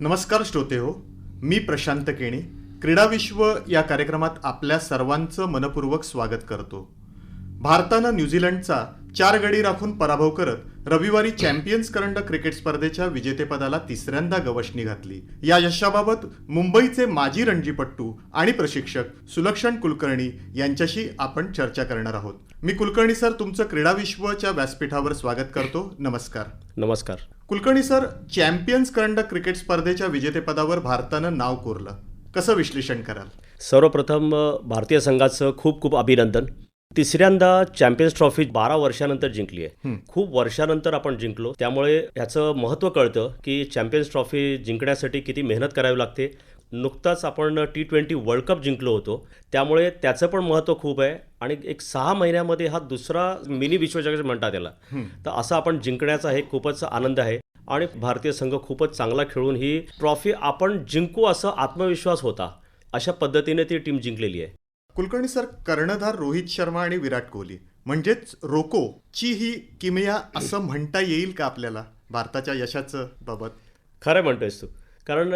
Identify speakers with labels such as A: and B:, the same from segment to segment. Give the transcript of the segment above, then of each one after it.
A: नमस्कार श्रोते हो मी प्रशांत केणी. क्रीडा विश्व या कार्यक्रमात आपल्या सर्वांचं मनपूर्वक स्वागत करतो. भारतानं न्यूझीलंडचा चार गडी राखून पराभव करत रविवारी चॅम्पियन्स करंडक क्रिकेट स्पर्धेच्या विजेतेपदाला तिसऱ्यांदा गवसणी घातली. या यशाबाबत मुंबईचे माजी रणजीपट्टू आणि प्रशिक्षक सुलक्षण कुलकर्णी यांच्याशी आपण चर्चा करणार आहोत. मी कुलकर्णी सर तुमचं क्रीडा विश्वच्या व्यासपीठावर स्वागत करतो. नमस्कार.
B: नमस्कार.
A: कुलकर्णी सर चॅम्पियन्स करंडक क्रिकेट स्पर्धेच्या विजेतेपदावर भारतानं नाव कोरलं. कसं विश्लेषण कराल?
B: सर्वप्रथम भारतीय संघाचं खूप खूप अभिनंदन. तिसऱ्यांदा चॅम्पियन्स ट्रॉफी बारा वर्षानंतर जिंकली आहे. खूप वर्षानंतर आपण जिंकलो. त्यामुळे ह्याचं महत्त्व कळतं की चॅम्पियन्स ट्रॉफी जिंकण्यासाठी किती मेहनत करावी लागते. नुकताच आपण टी ट्वेंटी वर्ल्ड कप जिंकलो होतो. त्यामुळे त्याचं पण महत्त्व खूप आहे. आणि एक सहा महिन्यामध्ये हा दुसरा मिनी विश्वचषक म्हणतात त्याला तर असं आपण जिंकण्याचा हे खूपच आनंद आहे. आणि भारतीय संघ खूपच चांगला खेळून ही ट्रॉफी आपण जिंकू असं आत्मविश्वास होता. अशा पद्धतीने ती टीम जिंकलेली आहे.
A: कुलकर्णी सर कर्णधार रोहित शर्मा आणि विराट कोहली म्हणजेच रोको ची ही किमया असं म्हणता येईल का आपल्याला? भारताच्या यशाचं बाबत.
B: खरं म्हणतोयस तू. कारण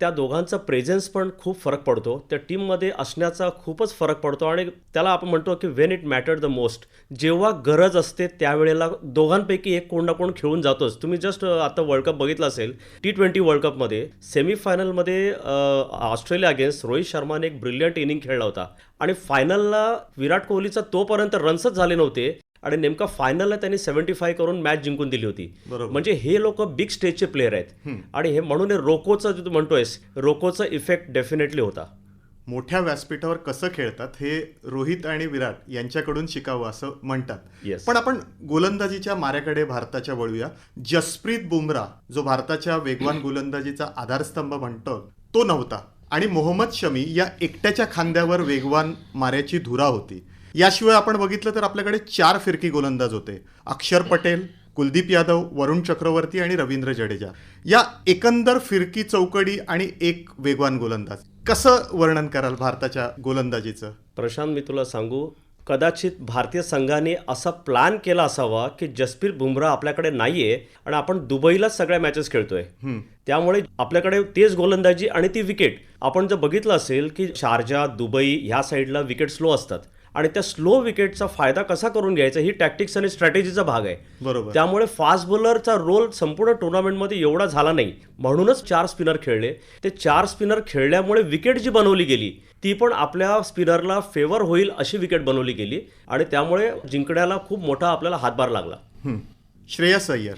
B: त्या दोघांचा प्रेझेन्स पण खूप फरक पडतो. त्या टीममध्ये असण्याचा खूपच फरक पडतो आणि त्याला आपण म्हणतो की when it matter the most जेव्हा गरज असते त्यावेळेला दोघांपैकी एक कोण ना कोण खेळून जातोच. तुम्ही जस्ट आता वर्ल्ड कप बघितला असेल टी ट्वेंटी वर्ल्ड कपमध्ये सेमीफायनलमध्ये ऑस्ट्रेलिया अगेन्स्ट रोहित शर्माने एक ब्रिलियंट इनिंग खेळला होता. आणि फायनलला विराट कोहलीचा तोपर्यंत रन्सच झाले नव्हते. आणि नेमका फायनलला त्यांनी सेव्हन्टी फाय करून मॅच जिंकून दिली होती.
A: बरोबर.
B: म्हणजे हे लोक बिग स्टेजचे प्लेअर आहेत. आणि हे म्हणून रोकोचं जे तू म्हणतोयस रोकोचा इफेक्ट डेफिनेटली होता.
A: मोठ्या व्यासपीठावर कसं खेळतात हे रोहित आणि विराट यांच्याकडून शिकावं असं म्हणतात.
B: Yes.
A: पण आपण गोलंदाजीच्या माऱ्याकडे भारताच्या वळूया. जसप्रीत बुमराह जो भारताच्या वेगवान गोलंदाजीचा आधारस्तंभ म्हणतो तो नव्हता. आणि मोहम्मद शमी या एकट्याच्या खांद्यावर वेगवान माऱ्याची धुरा होती. याशिवाय आपण बघितलं तर आपल्याकडे चार फिरकी गोलंदाज होते. अक्षर पटेल कुलदीप यादव वरुण चक्रवर्ती आणि रवींद्र जडेजा. या एकंदर फिरकी चौकडी आणि एक वेगवान गोलंदाज. कसं वर्णन कराल भारताच्या गोलंदाजीचं?
B: प्रशांत मी तुला सांगू कदाचित भारतीय संघाने असा प्लॅन केला असावा की जसप्रीत बुमराह आपल्याकडे नाहीये आणि आपण दुबईलाच सगळ्या मॅचेस खेळतोय. त्यामुळे आपल्याकडे तेच गोलंदाजी आणि ती विकेट आपण जर बघितलं असेल की शारजा दुबई ह्या साईडला विकेट स्लो असतात. आणि त्या स्लो विकेटचा फायदा कसा करून घ्यायचा ही टॅक्टिक्स आणि स्ट्रॅटेजीचा भाग आहे.
A: बरोबर.
B: त्यामुळे फास्ट बॉलरचा रोल संपूर्ण टुर्नामेंटमध्ये एवढा झाला नाही. म्हणूनच चार स्पिनर खेळले. ते चार स्पिनर खेळल्यामुळे विकेट जी बनवली गेली ती पण आपल्या स्पिनरला फेवर होईल अशी विकेट बनवली गेली आणि त्यामुळे जिंकण्याला खूप मोठा आपल्याला हातभार लागला.
A: श्रेयस अय्यर.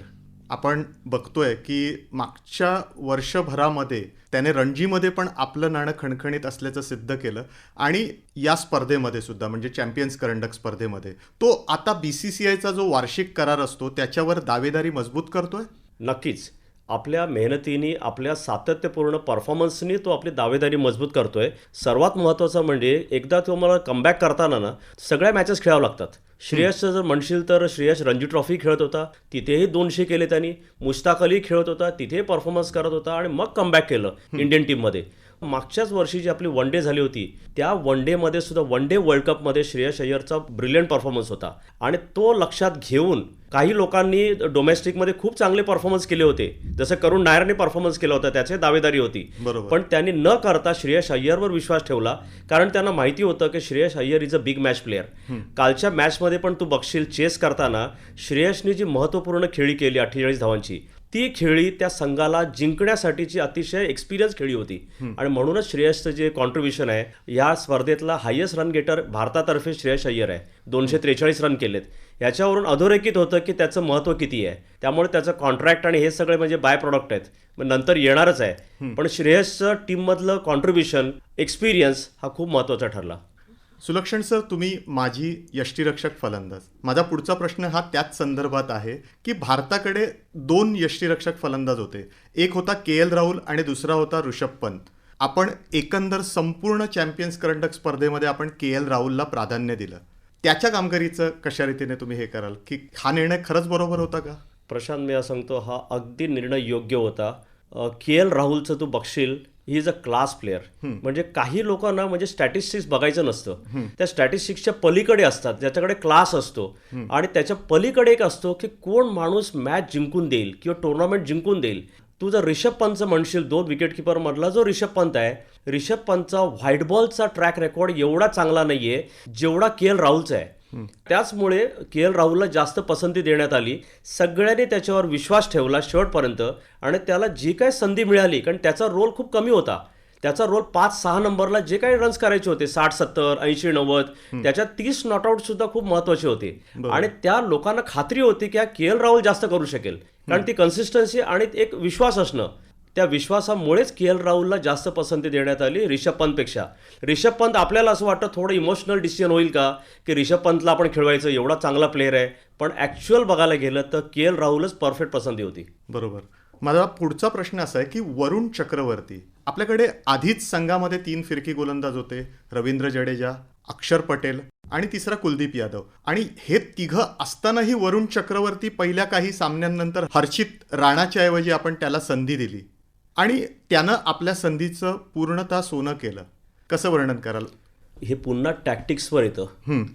A: आपण बघतोय की मागच्या वर्षभरामध्ये त्याने रणजीमध्ये पण आपलं नाणं खणखणीत असल्याचं सिद्ध केलं आणि या स्पर्धेमध्ये सुद्धा म्हणजे चॅम्पियन्स करंडक स्पर्धेमध्ये. तो आता बी सी सी आयचा जो वार्षिक करार असतो त्याच्यावर दावेदारी मजबूत करतोय?
B: नक्कीच. आपल्या मेहनतीने आपल्या सातत्यपूर्ण परफॉर्मन्सनी तो आपली दावेदारी मजबूत करतोय. सर्वात महत्त्वाचं म्हणजे एकदा तो मला कमबॅक करताना ना सगळ्या मॅचेस खेळावं लागतात. श्रेयसचं जर म्हणशील तर श्रेयस रणजी ट्रॉफी खेळत होता. तिथेही दोनशे केले त्यांनी. मुश्ताक अली खेळत होता. तिथेही परफॉर्मन्स करत होता आणि मग कमबॅक केलं इंडियन टीममध्ये मागच्याच वर्षी जी आपली वन डे झाली होती त्या वन डेमध्ये सुद्धा वन डे वर्ल्ड कपमध्ये श्रेयस अय्यरचा ब्रिलियंट परफॉर्मन्स होता. आणि तो लक्षात घेऊन काही लोकांनी डोमेस्टिकमध्ये खूप चांगले परफॉर्मन्स केले होते. जसं करुण नायरने परफॉर्मन्स केला होता त्याचे दावेदारी होती. पण त्यांनी न करता श्रेयस अय्यरवर विश्वास ठेवला कारण त्यांना माहिती होतं की Shreyas Iyer is a big match player कालच्या मॅचमध्ये पण तू बघशील चेस करताना श्रेयसने जी महत्त्वपूर्ण खेळी केली अठ्ठेचाळीस धावांची ती खेळी त्या संघाला जिंकण्यासाठीची अतिशय एक्सपिरियन्स खेळी होती. आणि म्हणूनच श्रेयसचं जे कॉन्ट्रीब्युशन आहे या स्पर्धेतला हायेस्ट रन गेटर भारतातर्फे श्रेयस अय्यर आहे. दोनशे त्रेचाळीस रन केलेत. याच्यावरून अधोरेखित होतं की त्याचं महत्त्व किती आहे. त्यामुळे त्याचं कॉन्ट्रॅक्ट आणि हे सगळे म्हणजे बाय प्रॉडक्ट आहेत. मग नंतर येणारच आहे. पण श्रेयसचं टीममधलं कॉन्ट्रीब्युशन एक्सपिरियन्स हा खूप महत्त्वाचा ठरला.
A: सुलक्षण सर तुम्ही माझी यष्टीरक्षक फलंदाज. माझा पुढचा प्रश्न हा त्याच संदर्भात आहे की भारताकडे दोन यष्टीरक्षक फलंदाज होते. एक होता के एल राहुल आणि दुसरा होता ऋषभ पंत. आपण एकंदर संपूर्ण चॅम्पियन्स करंडक स्पर्धेमध्ये आपण के एल राहुलला प्राधान्य दिलं. त्याच्या कामगिरीचं कशा रीतीने तुम्ही हे कराल? की हा निर्णय खरंच बरोबर होता का?
B: प्रशांत मी असं सांगतो हा अगदी निर्णय योग्य होता. के एल राहुलचं तू बघशील he is a class player म्हणजे काही लोकांना म्हणजे स्टॅटिस्टिक्स बघायचं नसतं. त्या स्टॅटिस्टिक्सच्या पलीकडे असतात. ज्याच्याकडे क्लास असतो. आणि त्याच्या पलीकडे एक असतो की कोण माणूस मॅच जिंकून देईल किंवा टुर्नामेंट जिंकून देईल. तू जर रिषभ पंतचं म्हणशील दोन विकेट किपर मधला जो रिषभ पंत आहे रिषभ पंतचा व्हाईट बॉलचा ट्रॅक रेकॉर्ड एवढा चांगला नाहीये जेवढा के एल राहुलचा आहे. त्याचमुळे के एल राहुलला जास्त पसंती देण्यात आली. सगळ्यांनी त्याच्यावर विश्वास ठेवला शेवटपर्यंत आणि त्याला जी काय संधी मिळाली कारण त्याचा रोल खूप कमी होता. त्याचा रोल पाच सहा नंबरला जे काही रन्स करायचे होते साठ सत्तर ऐंशी नव्वद त्याच्यात तीस नॉटआउट सुद्धा खूप महत्त्वाचे होते. आणि त्या लोकांना खात्री होती की हा के एल राहुल जास्त करू शकेल. कारण ती कन्सिस्टन्सी आणि एक विश्वास असणं त्या विश्वासामुळेच के एल राहुलला जास्त पसंती देण्यात आली रिषभ पंतपेक्षा. रिषभ पंत आपल्याला असं वाटतं थोडं इमोशनल डिसिजन होईल का? की रिषभ पंतला आपण खेळवायचं एवढा चांगला प्लेअर आहे. पण ॲक्च्युअल बघायला गेलं तर के एल राहुलच परफेक्ट पसंती होती.
A: बरोबर. माझा पुढचा प्रश्न असा आहे की वरुण चक्रवर्ती आपल्याकडे आधीच संघामध्ये तीन फिरकी गोलंदाज होते. रवींद्र जडेजा अक्षर पटेल आणि तिसरा कुलदीप यादव. आणि हे तिघं असतानाही वरुण चक्रवर्ती पहिल्या काही सामन्यांनंतर हर्षित राणाच्या ऐवजी आपण त्याला संधी दिली. आणि त्यानं आपल्या संधीचं पूर्णतः सोनं केलं. कसं वर्णन कराल?
B: हे पुन्हा टॅक्टिक्सवर येतं.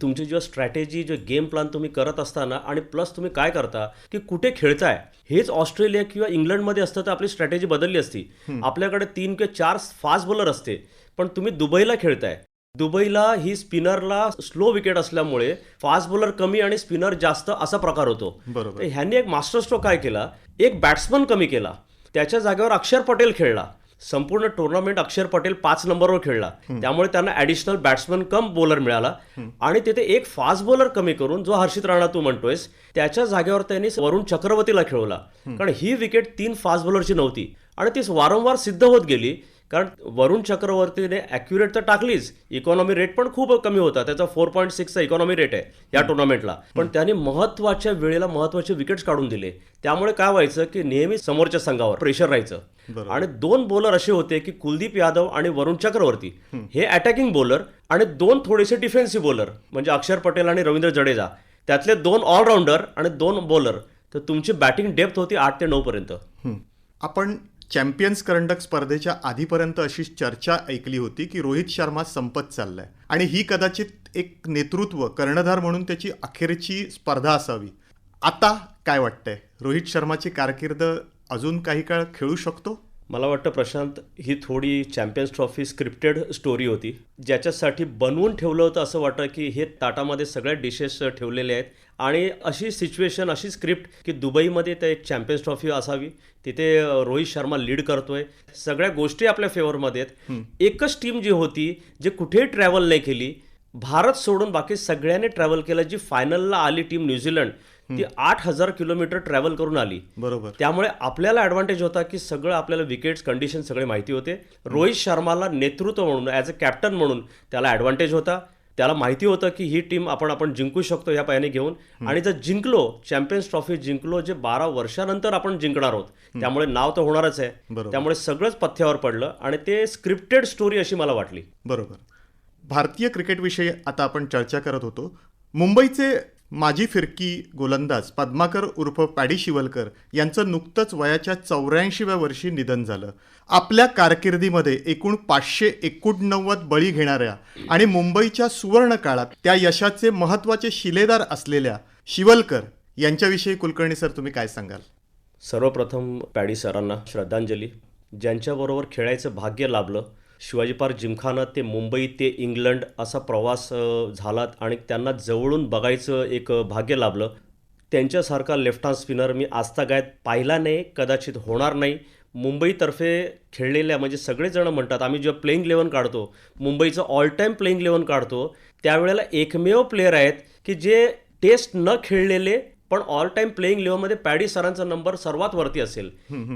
B: तुमची जेव्हा स्ट्रॅटेजी जे गेम प्लॅन तुम्ही करत असताना आणि प्लस तुम्ही काय करता की कुठे खेळताय हेच ऑस्ट्रेलिया किंवा इंग्लंडमध्ये असतं तर आपली स्ट्रॅटेजी बदलली असती. आपल्याकडे तीन किंवा चार फास्ट बॉलर असते पण तुम्ही दुबईला खेळताय. दुबईला ही स्पिनरला स्लो विकेट असल्यामुळे फास्ट बॉलर कमी आणि स्पिनर जास्त असा प्रकार होतो. ह्यांनी एक मास्टर स्ट्रोक काय केला? एक बॅट्समन कमी केला. त्याच्या जागेवर अक्षर पटेल खेळला. संपूर्ण टुर्नामेंट अक्षर पटेल पाच नंबरवर खेळला. त्यामुळे त्यांना ॲडिशनल बॅट्समन कम बॉलर मिळाला. आणि तिथे एक फास्ट बॉलर कमी करून जो हर्षित राणा तू म्हणतोयस त्याच्या जागेवर त्यांनी वरुण चक्रवर्तीला खेळवला. कारण ही विकेट तीन फास्ट बॉलरची नव्हती. आणि ती वारंवार सिद्ध होत गेली. कारण वरुण चक्रवर्तीने ॲक्युरेट तर टाकलीच. इकॉनॉमी रेट पण खूप कमी होता. त्याचा फोर पॉईंट सिक्सचा इकॉनॉमी रेट आहे या टुर्नामेंटला पण त्याने महत्त्वाच्या वेळेला महत्त्वाचे विकेट्स काढून दिले. त्यामुळे काय व्हायचं की नेहमी समोरच्या संघावर प्रेशर राहायचं. आणि दोन बॉलर असे होते की कुलदीप यादव आणि वरुण चक्रवर्ती. हे अटॅकिंग बॉलर आणि दोन थोडेसे डिफेन्सिव्ह बॉलर म्हणजे अक्षर पटेल आणि रवींद्र जडेजा. त्यातले दोन ऑलराऊंडर आणि दोन बॉलर तर तुमची बॅटिंग डेप्थ होती आठ ते नऊ पर्यंत.
A: आपण चॅम्पियन्स करंडक स्पर्धेच्या आधीपर्यंत अशी चर्चा ऐकली होती की रोहित शर्मा संपत चाललाय. आणि ही कदाचित एक नेतृत्व कर्णधार म्हणून त्याची अखेरची स्पर्धा असावी. आता काय वाटतंय? रोहित शर्माची कारकीर्द अजून काही काळ खेळू शकतो?
B: मला वाटतं प्रशांत ही थोडी चॅम्पियन्स ट्रॉफी स्क्रिप्टेड स्टोरी होती. ज्याच्यासाठी बनवून ठेवलं होतं असं वाटतं की हे ताटामध्ये सगळ्या डिशेस ठेवलेले आहेत. आणि अशी सिच्युएशन अशी स्क्रिप्ट की दुबईमध्ये ते एक चॅम्पियन्स ट्रॉफी असावी तिथे रोहित शर्मा लीड करतोय. सगळ्या गोष्टी आपल्या फेवरमध्ये आहेत. एकच टीम जी होती जे कुठेही ट्रॅव्हल नाही केली भारत सोडून बाकी सगळ्यांनी ट्रॅव्हल केलं जी फायनलला आली टीम न्यूझीलंड ती आठ हजार किलोमीटर ट्रॅव्हल करून आली.
A: बरोबर.
B: त्यामुळे आपल्याला ॲडव्हान्टेज होता की सगळं आपल्याला विकेट्स कंडिशन सगळे माहिती होते. रोहित शर्माला नेतृत्व म्हणून ॲज अ कॅप्टन म्हणून त्याला ॲडव्हान्टेज होता. त्याला माहिती होतं की ही टीम आपण आपण जिंकू शकतो या पायाने घेऊन. आणि जर जिंकलो चॅम्पियन्स ट्रॉफी जिंकलो जे बारा वर्षानंतर आपण जिंकणार आहोत त्यामुळे नाव तर होणारच आहे. त्यामुळे सगळंच पथ्यावर पडलं आणि ते स्क्रिप्टेड स्टोरी अशी मला वाटली.
A: बरोबर. भारतीय क्रिकेटविषयी आता आपण चर्चा करत होतो. मुंबईचे माजी फिरकी गोलंदाज पद्माकर उर्फ पॅडी शिवलकर यांचं नुकतंच वयाच्या चौऱ्याऐंशीव्या वर्षी निधन झालं. आपल्या कारकिर्दीमध्ये एकूण पाचशे एकोणनव्वद बळी घेणाऱ्या आणि मुंबईच्या सुवर्ण काळात त्या यशाचे महत्त्वाचे शिलेदार असलेल्या शिवलकर यांच्याविषयी कुलकर्णी सर तुम्ही काय सांगाल?
B: सर्वप्रथम पॅडी सरांना श्रद्धांजली. ज्यांच्याबरोबर खेळायचं भाग्य लाभलं शिवाजी पार्क जिमखाना ते मुंबई ते इंग्लंड असा प्रवास झाला आणि त्यांना जवळून बघायचं एक भाग्य लाभलं. त्यांच्यासारखा लेफ्ट हँड स्पिनर मी आजतागायत पाहिला नाही कदाचित होणार नाही. मुंबईतर्फे खेळलेल्या म्हणजे सगळेजण म्हणतात आम्ही जेव्हा प्लेईंग इलेवन काढतो मुंबईचं ऑल टाईम प्लेईंग इलेवन काढतो त्यावेळेला एकमेव प्लेअर आहेत की जे टेस्ट न खेळलेले पण ऑल टाईम प्लेईंग इलेव्हनमध्ये पॅडी सरांचा नंबर सर्वात वरती असेल.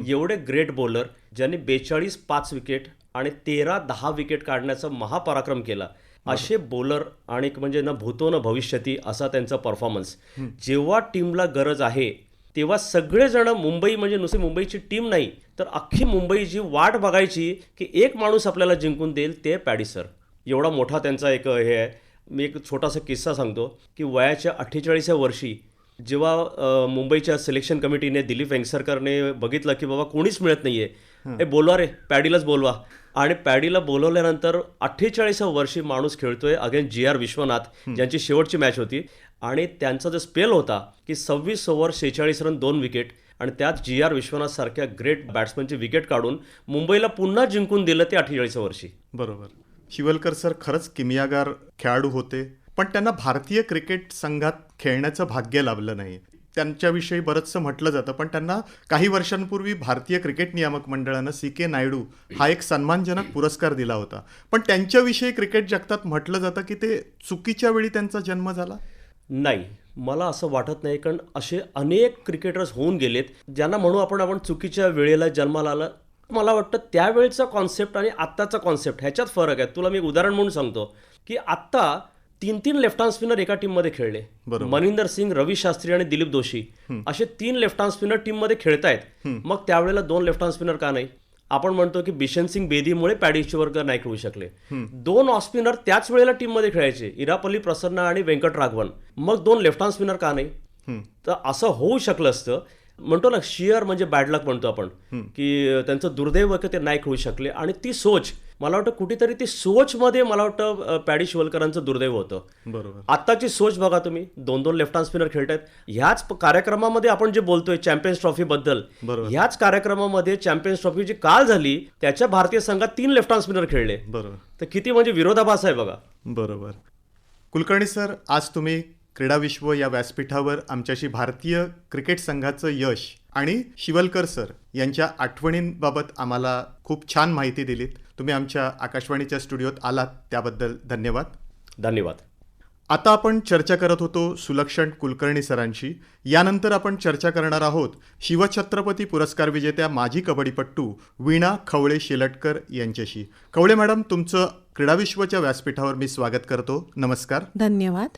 B: एवढे ग्रेट बॉलर ज्यांनी बेचाळीस पाच विकेट आणि तेरा दहा विकेट काढण्याचा महापराक्रम केला. असे बॉलर आणि म्हणजे ना भूतो न भविष्यती असा त्यांचा परफॉर्मन्स जेव्हा टीमला गरज आहे तेव्हा सगळेजण मुंबई म्हणजे नुसती मुंबईची टीम नाही तर अख्खी मुंबईची वाट बघायची की एक माणूस आपल्याला जिंकून देईल ते पॅडी सर. एवढा मोठा त्यांचा एक हे आहे. मी एक छोटासा किस्सा सांगतो की वयाच्या अठ्ठेचाळीसव्या वर्षी जेव्हा मुंबईच्या सिलेक्शन कमिटीने दिलीप वेंगसरकरने बघितलं की बाबा कोणीच मिळत नाहीये. ए बोलवा रे पॅडीलाच बोलवा. आणि पॅडीला बोलवल्यानंतर अठ्ठेचाळीसाव्या वर्षी माणूस खेळतोय अगेन जी आर विश्वनाथ ज्यांची शेवटची मॅच होती. आणि त्यांचा जो स्पेल होता की सव्वीस ओव्हर शेहेचाळीस रन दोन विकेट. आणि त्यात जी आर विश्वनाथ सारख्या ग्रेट बॅट्समनची विकेट काढून मुंबईला पुन्हा जिंकून दिलं ते अठ्ठेचाळीसव्या वर्षी.
A: बरोबर. शिवलकर सर खरंच किमियागार खेळाडू होते. पण त्यांना भारतीय क्रिकेट संघात खेळण्याचं भाग्य लाभलं नाही. त्यांच्याविषयी बरंचसं म्हटलं जातं. पण त्यांना काही वर्षांपूर्वी भारतीय क्रिकेट नियामक मंडळानं सी के नायडू हा एक सन्मानजनक पुरस्कार दिला होता. पण त्यांच्याविषयी क्रिकेट जगतात म्हटलं जातं की ते चुकीच्या वेळी त्यांचा जन्म झाला?
B: नाही. मला असं वाटत नाही कारण असे अनेक क्रिकेटर्स होऊन गेलेत ज्यांना म्हणू आपण आपण चुकीच्या वेळेला जन्माला आलं. मला वाटतं त्यावेळचा कॉन्सेप्ट आणि आत्ताचा कॉन्सेप्ट ह्याच्यात फरक आहे. तुला मी एक उदाहरण म्हणून सांगतो की आत्ता तीन तीन लेफ्ट हँड स्पिनर एका टीममध्ये खेळले. मनिंदर सिंग रवी शास्त्री आणि दिलीप दोशी असे तीन लेफ्ट हँड स्पिनर टीममध्ये खेळतायत. मग त्यावेळेला दोन लेफ्ट हँड स्पिनर का नाही? आपण म्हणतो की बिशन सिंग बेदीमुळे पॅडी शिवरकर नाही खेळू शकले. दोन ऑफ स्पिनर त्याच वेळेला टीममध्ये खेळायचे. इरापल्ली प्रसन्न आणि व्यंकट राघवन. मग दोन लेफ्ट हँड स्पिनर का नाही? तर असं होऊ शकलं असतं. म्हणतो ना शियर म्हणजे बॅड लक म्हणतो आपण. की त्यांचं दुर्दैव ते नाही खेळू शकले. आणि ती सोच मला वाटतं कुठेतरी ती सोचमध्ये मला वाटतं पॅडी शिवलकरांचं दुर्दैव होतं.
A: बरोबर.
B: आत्ताची सोच बघा तुम्ही. दोन दोन लेफ्ट हँड स्पिनर खेळतायत. ह्याच कार्यक्रमामध्ये आपण जे बोलतोय चॅम्पियन्स ट्रॉफी बद्दल
A: बरोबर.
B: ह्याच कार्यक्रमामध्ये चॅम्पियन्स ट्रॉफी जी काल झाली त्याच्या भारतीय संघात तीन लेफ्ट हँड स्पिनर खेळले.
A: बरोबर.
B: तर किती म्हणजे विरोधाभास आहे बघा.
A: बरोबर. कुलकर्णी सर आज तुम्ही क्रीडा विश्व या व्यासपीठावर आमच्याशी भारतीय क्रिकेट संघाचं यश आणि शिवलकर सर यांच्या आठवणींबाबत आम्हाला खूप छान माहिती दिलीत. तुम्ही आमच्या आकाशवाणीच्या स्टुडिओत आलात त्याबद्दल धन्यवाद.
B: धन्यवाद.
A: आता आपण चर्चा करत होतो सुलक्षण कुलकर्णी सरांशी. यानंतर आपण चर्चा करणार आहोत शिवछत्रपती पुरस्कार विजेत्या माजी कबड्डीपट्टू वीणा खवळे शेलटकर यांच्याशी. खवळे मॅडम तुमचं क्रीडाविश्वच्या व्यासपीठावर मी स्वागत करतो. नमस्कार.
C: धन्यवाद.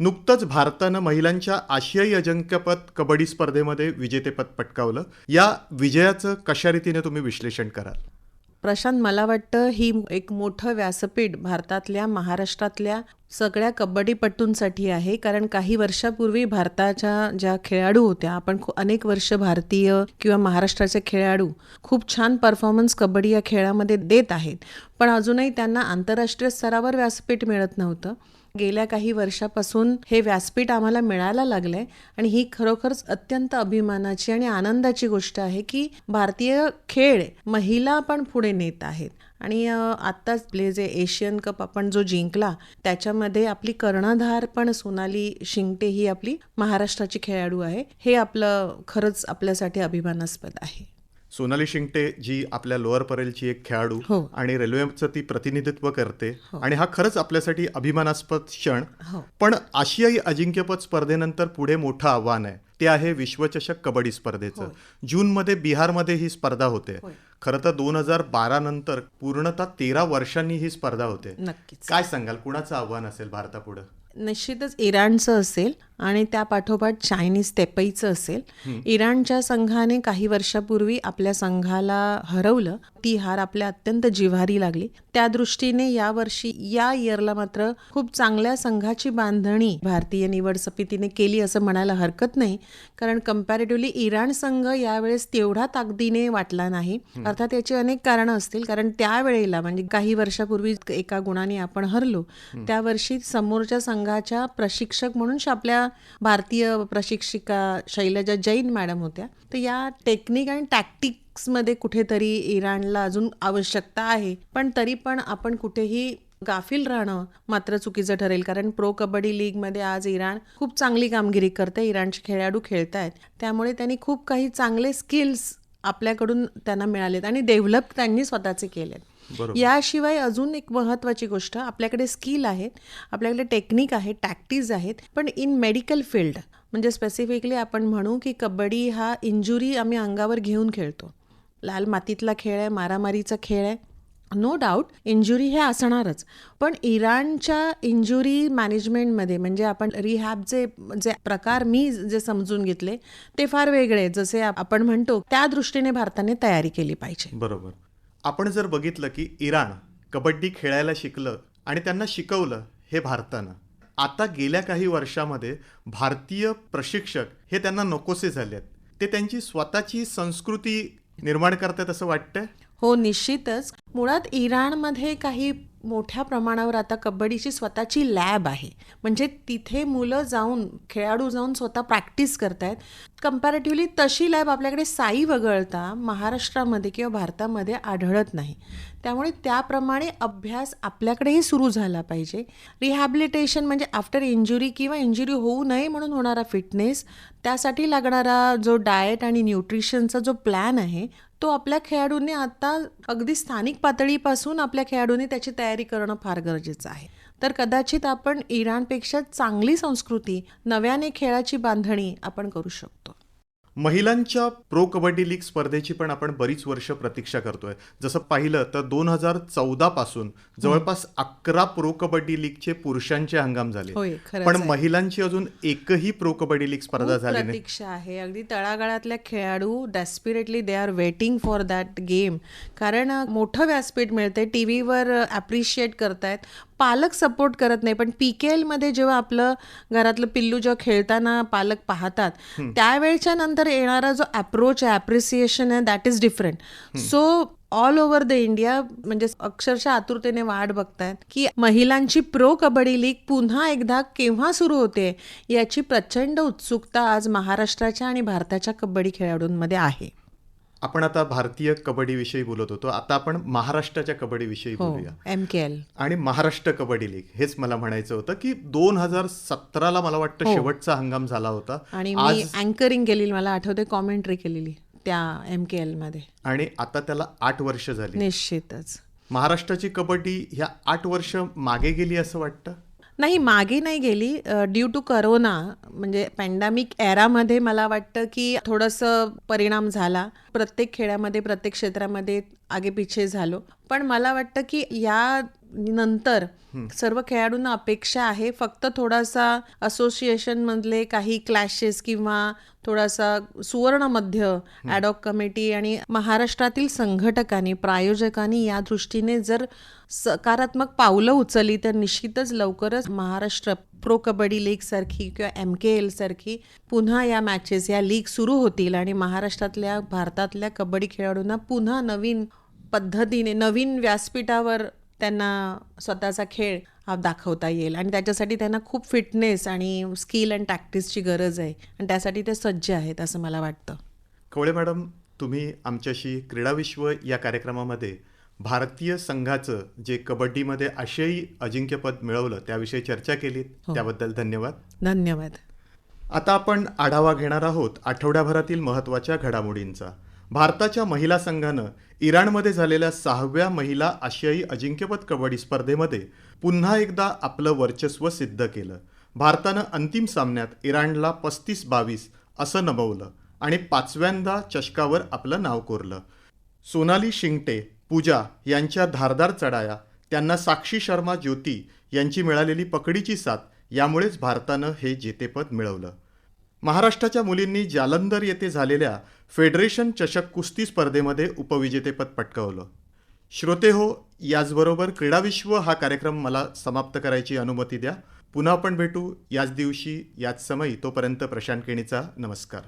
A: नुकतंच भारतानं महिलांच्या आशियाई अजिंक्यपद कबड्डी स्पर्धेमध्ये विजेतेपद पटकावलं. या विजयाचं कशा रीतीने तुम्ही विश्लेषण कराल?
C: प्रशांत मला वाटतं ही एक मोठं व्यासपीठ भारतातल्या महाराष्ट्रातल्या सगळ्या कबड्डीपटूंसाठी आहे. कारण काही वर्षापूर्वी भारताच्या ज्या खेळाडू होत्या आपण खूप अनेक वर्ष भारतीय किंवा महाराष्ट्राचे खेळाडू खूप छान परफॉर्मन्स कबड्डी या खेळामध्ये देत आहेत. पण अजूनही त्यांना आंतरराष्ट्रीय स्तरावर व्यासपीठ मिळत नव्हतं. गेल्या काही वर्षापासून हे व्यासपीठ आम्हाला मिळायला लागलंय आणि ही खरोखरच अत्यंत अभिमानाची आणि आनंदाची गोष्ट आहे की भारतीय खेळ महिला पण पुढे नेत आहेत. आणि आत्ताच आपले जे एशियन कप आपण जो जिंकला त्याच्यामध्ये आपली कर्णधार पण सोनाली शिंगटे ही आपली महाराष्ट्राची खेळाडू आहे. हे आपलं खरंच आपल्यासाठी अभिमानास्पद आहे.
A: सोनाली शिंगटे जी आपल्या लोअर परेलची एक खेळाडू
C: हो.
A: आणि रेल्वेचं ती प्रतिनिधित्व करते आणि हा खरंच आपल्यासाठी अभिमानास्पद क्षण.
C: हो.
A: पण आशियाई अजिंक्यपद स्पर्धेनंतर पुढे मोठं आव्हान आहे. ते आहे विश्वचषक कबड्डी स्पर्धेचं. जूनमध्ये बिहारमध्ये ही स्पर्धा होते. खरं तर दोन हजार बारा नंतर पूर्णतः तेरा वर्षांनी ही स्पर्धा होते. काय सांगाल? कुणाचं आव्हान असेल भारतापुढं?
C: निश्चितच इराणचं असेल आणि त्या पाठोपाठ चायनीज तेपईचं असेल. इराणच्या संघाने काही वर्षापूर्वी आपल्या संघाला हरवलं. ती हार आपल्या अत्यंत जिव्हारी लागली. त्या दृष्टीने यावर्षी या इयरला मात्र खूप चांगल्या संघाची बांधणी भारतीय निवड समितीने केली असं म्हणायला हरकत नाही. कारण कम्पॅरेटिव्हली इराण संघ यावेळेस तेवढा ताकदीने वाटला नाही. अर्थात याची अनेक कारणं असतील. कारण त्यावेळेला म्हणजे काही वर्षापूर्वी एका गुणाने आपण हरलो. त्या वर्षी समोरच्या संघाच्या प्रशिक्षक म्हणून आपल्या भारतीय प्रशिक्षिका शैलजा जैन मॅडम होत्या. तर या टेक्निक आणि टॅक्टिक्समध्ये कुठेतरी इराणला अजून आवश्यकता आहे. पण तरी पण आपण कुठेही गाफील राहणं मात्र चुकीचं ठरेल. कारण प्रो कबड्डी लीगमध्ये आज इराण खूप चांगली कामगिरी करते इराणचे खेळाडू खेळत आहेत त्यामुळे त्यांनी खूप काही चांगले स्किल्स आपल्याकडून त्यांना मिळालेत आणि डेव्हलप त्यांनी स्वतःचे केलेत. याशिवाय अजून एक महत्त्वाची गोष्ट आपल्याकडे स्किल आहेत आपल्याकडे टेक्निक आहे टॅक्टिक्स आहेत पण इन मेडिकल फील्ड म्हणजे स्पेसिफिकली आपण म्हणू की कबड्डी हा इंजुरी आम्ही अंगावर घेऊन खेळतो. लाल मातीतला खेळ आहे मारामारीचा खेळ आहे नो डाऊट इंजुरी हे असणारच. पण इराणच्या इंजुरी मॅनेजमेंटमध्ये म्हणजे आपण रिहॅबचे जे प्रकार मी जे समजून घेतले ते फार वेगळे. जसे आप- आपण म्हणतो त्या दृष्टीने भारताने तयारी केली पाहिजे.
A: बरोबर. आपण जर बघितलं की इराण कबड्डी खेळायला शिकलं आणि त्यांना शिकवलं हे भारतानं. आता गेल्या काही वर्षामध्ये भारतीय प्रशिक्षक हे त्यांना नकोसे झालेत ते त्यांची स्वतःची संस्कृती निर्माण करतात असं वाटतंय?
C: हो निश्चितच. मुळात इराणमध्ये काही मोठ्या प्रमाणावर आता कबड्डीची स्वतःची लॅब आहे. म्हणजे तिथे मुलं जाऊन खेळाडू जाऊन स्वतः प्रॅक्टिस करतायत. कम्पॅरेटिव्हली तशी लॅब आपल्याकडे साई वगळता महाराष्ट्रामध्ये किंवा भारतामध्ये आढळत नाही. त्यामुळे त्याप्रमाणे अभ्यास आपल्याकडेही सुरू झाला पाहिजे. रिहॅबिलिटेशन म्हणजे आफ्टर इंजुरी किंवा इंजुरी होऊ नये म्हणून होणारा फिटनेस त्यासाठी लागणारा जो डाएट आणि न्यूट्रिशनचा जो प्लॅन आहे तो आपल्या खेळाडूंनी आता अगदी स्थानिक पातळीपासून आपल्या खेळाडूंनी त्याची तयारी करणं फार गरजेचं आहे. तर कदाचित आपण इराणपेक्षा चांगली संस्कृती नव्याने खेळाची बांधणी आपण करू शकतो.
A: महिलांच्या प्रो कबड्डी लीग स्पर्धेची पण आपण बरीच वर्ष प्रतीक्षा करतोय. जसं पाहिलं तर दोन हजार चौदा पासून जवळपास अकरा प्रो कबड्डी लीगचे पुरुषांचे हंगाम झाले. पण. महिलांची अजून एकही प्रो कबड्डी लीग स्पर्धा झाली नाही.
C: प्रतीक्षा आहे. अगदी तळागाळातल्या खेळाडू desperately they are waiting for that game कारण मोठं व्यासपीठ मिळते टी व्हीवर ॲप्रिशिएट करतायत. पालक सपोर्ट करत नाही. पण पी के एलमध्ये जेव्हा आपलं घरातलं पिल्लू जेव्हा खेळताना पालक पाहतात त्यावेळच्या नंतर येणारा जो अप्रोच आहे ॲप्रिसिएशन आहे that is different so all over the India म्हणजे अक्षरशः आतुरतेने वाट बघतायत की महिलांची प्रो कबड्डी लीग पुन्हा एकदा केव्हा सुरू होते याची प्रचंड उत्सुकता आज महाराष्ट्राच्या आणि भारताच्या कबड्डी खेळाडूंमध्ये आहे.
A: आपण आता भारतीय कबड्डी विषयी बोलत होतो. आता आपण महाराष्ट्राच्या कबड्डी विषयी
C: हो
A: बोलूया.
C: एम के एल
A: आणि महाराष्ट्र कबड्डी लीग हेच मला म्हणायचं होतं की दोन हजार सतराला मला वाटतं शेवटचा हंगाम झाला होता.
C: हो. आणि मी अँकरिंग केलेली मला आठवते कॉमेंट्री केलेली त्या एम के एलमध्ये
A: आणि आता त्याला आठ वर्ष झाली.
C: निश्चितच.
A: महाराष्ट्राची कबड्डी ह्या आठ वर्ष मागे गेली असं वाटतं?
C: नाही मागे नाही गेली. ड्यू टू करोना म्हणजे पॅन्डामिक एरामध्ये मला वाटतं की थोडंसं परिणाम झाला. प्रत्येक खेळामध्ये प्रत्येक क्षेत्रामध्ये आगेपिछे झालो. पण मला वाटतं की या नंतर सर्व खेळाडूंना अपेक्षा आहे. फक्त थोडासा असोसिएशन मधले काही क्लॅशेस किंवा थोडासा सुवर्ण मध्य ॲडॉक कमिटी आणि महाराष्ट्रातील संघटकांनी प्रायोजकांनी या दृष्टीने जर सकारात्मक पावलं उचलली तर निश्चितच लवकरच महाराष्ट्र प्रो कबड्डी लीग सारखी किंवा एम के एल सारखी पुन्हा या मॅचेस या लीग सुरू होतील आणि महाराष्ट्रातल्या भारतातल्या कबड्डी खेळाडूंना पुन्हा नवीन पद्धतीने नवीन व्यासपीठावर त्यांना स्वतःचा खेळ हा दाखवता येईल. आणि त्याच्यासाठी त्यांना खूप फिटनेस आणि स्किल अँड प्रॅक्टिसची गरज आहे. आणि त्यासाठी ते सज्ज आहेत असं मला वाटतं.
A: कवळे मॅडम तुम्ही आमच्याशी क्रीडाविश्व या कार्यक्रमामध्ये भारतीय संघाचं जे कबड्डीमध्ये आशियाई अजिंक्यपद मिळवलं त्याविषयी चर्चा केलीत त्याबद्दल धन्यवाद.
C: धन्यवाद.
A: आता आपण आढावा घेणार आहोत आठवड्याभरातील महत्त्वाच्या घडामोडींचा. भारताच्या महिला संघानं इराणमध्ये झालेल्या सहाव्या महिला आशियाई अजिंक्यपद कबड्डी स्पर्धेमध्ये पुन्हा एकदा आपलं वर्चस्व सिद्ध केलं. भारतानं अंतिम सामन्यात इराणला पस्तीस बावीस असं नमवलं आणि पाचव्यांदा चषकावर आपलं नाव कोरलं. सोनाली शिंगटे पूजा यांच्या धारदार चढाया त्यांना साक्षी शर्मा ज्योती यांची मिळालेली पकडीची साथ यामुळेच भारतानं हे जेतेपद मिळवलं. महाराष्ट्राच्या मुलींनी जालंधर येथे झालेल्या फेडरेशन चषक कुस्ती स्पर्धेमध्ये उपविजेतेपद पटकावलं. श्रोते हो याचबरोबर क्रीडाविश्व हा कार्यक्रम मला समाप्त करायची अनुमती द्या. पुन्हा आपण भेटू याच दिवशी याच समयी तोपर्यंत प्रशांत केणीचा नमस्कार.